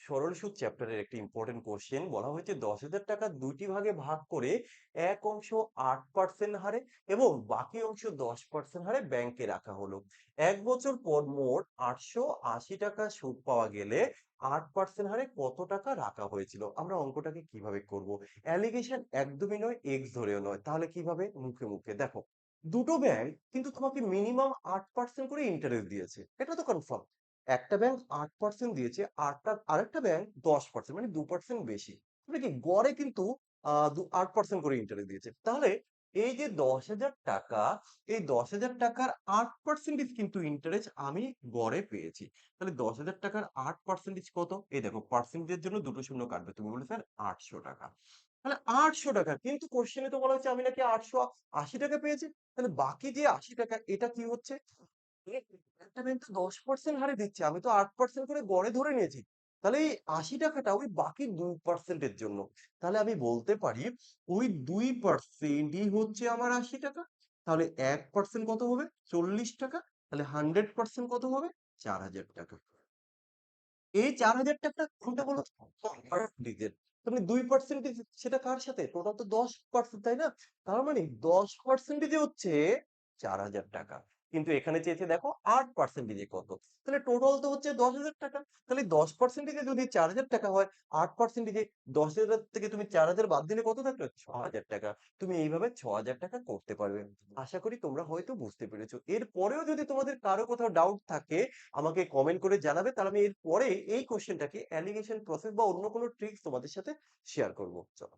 সরল সুদ চ্যাপ্টারের একটি ইম্পোর্টেন্ট কোয়েশ্চেন বলা হয়েছে ১০,০০০ টাকা ২ ভাগে ভাগ করে এক অংশ ৮% হারে এবং বাকি অংশ ১০% হারে ব্যাংকে রাখা হলো। ১ বছর পর মোট ৮৮০ টাকা সুদ পাওয়া গেলে ৮% হারে কত টাকা রাখা হয়েছিল? আমরা অঙ্কটাকে কীভাবে করব? অ্যালিগেশন একদমই নয়, এক্স ধরেও নয়। তাহলে কীভাবে? মুখে, মুখে। দেখো, দুটো ব্যাংক কিন্তু তোমাকে মিনিমাম ৮% করে ইন্টারেস্ট দিয়েছে। এটা তো কনফার্ম। একটা ব্যাংক ৮% দিয়েছে, আরটা আরেকটা ব্যাংক 10% মানে ২% বেশি। মানে কি গড়ে কিন্তু আ দু ৮% করে ইন্টারেস্ট দিয়েছে। তাহলে এই যে ১০,০০০ টাকা, এই ১০,০০০ টাকার ৮% কিন্তু ইন্টারেস্ট আমি গড়ে পেয়েছি। তাহলে ১০,০০০ টাকার ৮% কত? এই দেখো পার্সেন্টেজের জন্য দুটো শূন্য কাটবে। তুমি বললে স্যার ৮০০ টাকা। তাহলে ৮০০ টাকা কিন্তু কোশ্চেনে তো বলা হচ্ছে আমি নাকি ৮৮০ টাকা পেয়েছি। তাহলে বাকি যে ৮০ টাকা এটা কি হচ্ছে? তো 10% হারে দিচ্ছে। আমি তো 8% করে গড়ে ধরে নিয়েছি। তাহলে এই ৮০ টাকাটা ওই বাকি 2% এর জন্য। তাহলে আমি বলতে পারি, ওই 2% ই হচ্ছে আমার ৮০ টাকা। তাহলে 1% কত হবে? ৪০ টাকা। তাহলে 100% কত হবে? ৪০০০ টাকা। এই ৪০০০ টাকা কোনটা বলো? পার্সেন্টেজের। তাহলে ২% ই সেটা কার সাথে? টোটাল তো ১০% তাই না? তার মানে ১০% ই হচ্ছে ৪০০০ টাকা। কিন্তু এখানে চেয়েছে দেখো ৮% এ কত? তাহলে টোটাল তো হচ্ছে ১০,০০০ টাকা। তাহলে ১০% এ যদি ৪০০০ টাকা হয়, ৮% এ ১০,০০০ থেকে তুমি ৪০০০ বাদ দিলে কত থাকল? ৬০০০ টাকা। তুমি এইভাবে ৬০০০ টাকা করতে পারবে। আশা করি তোমরা হয়তো বুঝতে পেরেছ। এরপরেও যদি তোমাদের কারও কোথাও ডাউট থাকে আমাকে কমেন্ট করে জানাবে। তাহলে আমি এর পরে এই কোশ্চেনটাকে অ্যালিগেশন প্রসেস বা অন্য কোনো ট্রিকস তোমাদের সাথে শেয়ার করব চলো।